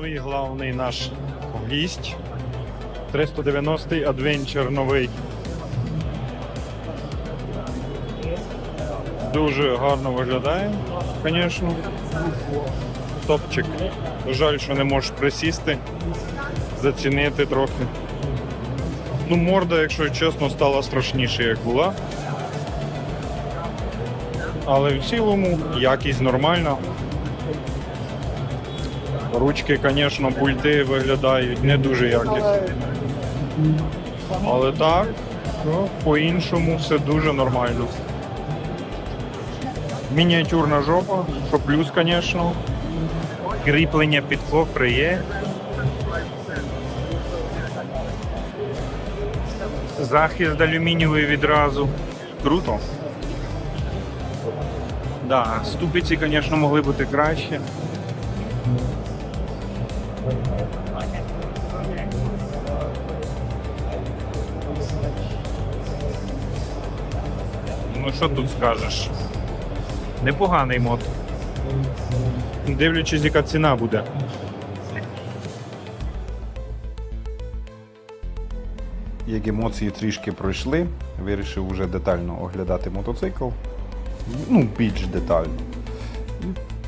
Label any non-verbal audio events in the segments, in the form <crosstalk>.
Ну і головний наш гість 390-й Adventure новий. Дуже гарно виглядає, звісно. Топчик. Жаль, що не можеш присісти, зацінити трохи. Ну, морда, якщо чесно, стала страшніше, як була. Але в цілому якість нормальна. Ручки, звісно, пульти виглядають не дуже якісно. Але так, по-іншому все дуже нормально. Мініатюрна жопа, що плюс, звісно. Кріплення під кофри є. Захист алюмінієвий відразу. Круто. Да, ступиці, звісно, могли бути краще. Ну що тут скажеш? Непоганий мод. Дивлячись, яка ціна буде. Як емоції трішки пройшли, вирішив вже детально оглядати мотоцикл. Ну, більш детально.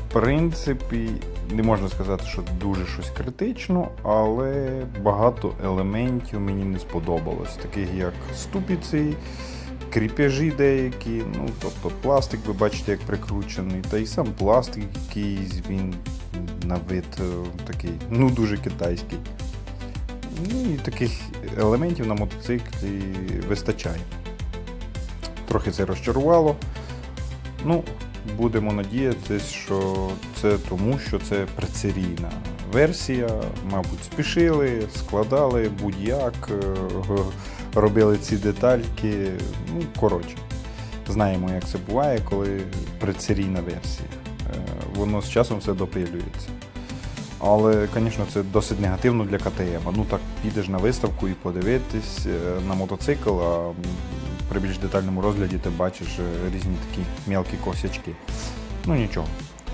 В принципі, не можна сказати, що дуже щось критично, але багато елементів мені не сподобалось, таких як ступиці, кріпежі деякі, ну тобто пластик, ви бачите, як прикручений, та й сам пластик якийсь, він на вид е, такий, ну дуже китайський. Ну і таких елементів на мотоциклі вистачає. Трохи це розчарувало. Ну, будемо надіятися, що це тому, що це предсерійна версія. Мабуть, спішили, складали будь-як, е, робили ці детальки. Ну, коротше, знаємо, як це буває, коли предсерійна версія. Е, Воно з часом все допилюється. Але, звісно, це досить негативно для КТМ. Ну так підеш на виставку і подивитись е, на мотоцикл, а при більш детальному розгляді ти бачиш е, різні такі мелкі косячки. Ну нічого.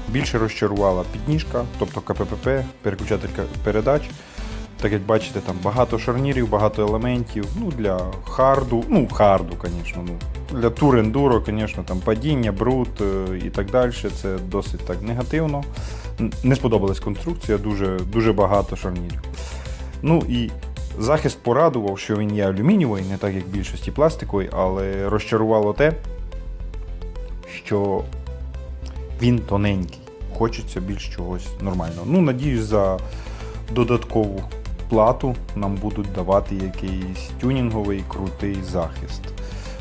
Більше розчарувала підніжка, тобто КПП, переключатель передач. Так як бачите, там багато шарнірів, багато елементів. Ну, для харду, ну, харду, звісно. Ну, для тур ендуро, звісно, там падіння, бруд е, і так далі. Це досить так негативно. Не сподобалась конструкція, дуже, дуже багато шарнірів. Ну і захист порадував, що він є алюмінієвий, не так як в більшості пластиковий, але розчарувало те, що він тоненький. Хочеться більш чогось нормального. Ну, надіюсь, за додаткову плату нам будуть давати якийсь тюнінговий крутий захист.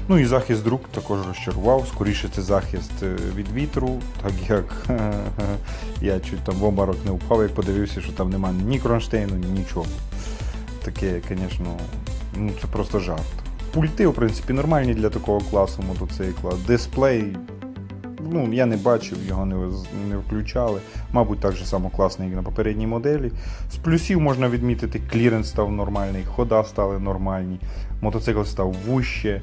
Ну і захист рук також розчарував. Скоріше це захист е, від вітру, так як <laughs> я чуть там в обморок не впав, як подивився, що там немає ні кронштейну, нічого. Таке, звісно, ну це просто жарт. Пульти, в принципі, нормальні для такого класу мотоцикла. Дисплей, ну, я не бачив, його не, не включали. Мабуть, так же само класний, як на попередній моделі. З плюсів можна відмітити, кліренс став нормальний, хода стали нормальні, мотоцикл став вуще.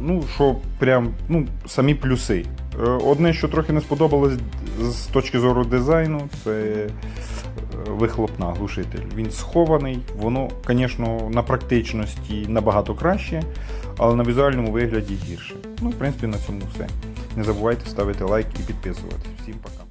Ну, що прям, ну, самі плюси. Е, Одне, що трохи не сподобалось з точки зору дизайну, це вихлопна глушитель. Він схований, воно, звісно, на практичності набагато краще, але на візуальному вигляді гірше. Ну, в принципі, на цьому все. Не забувайте ставити лайк і підписуватись. Всім пока.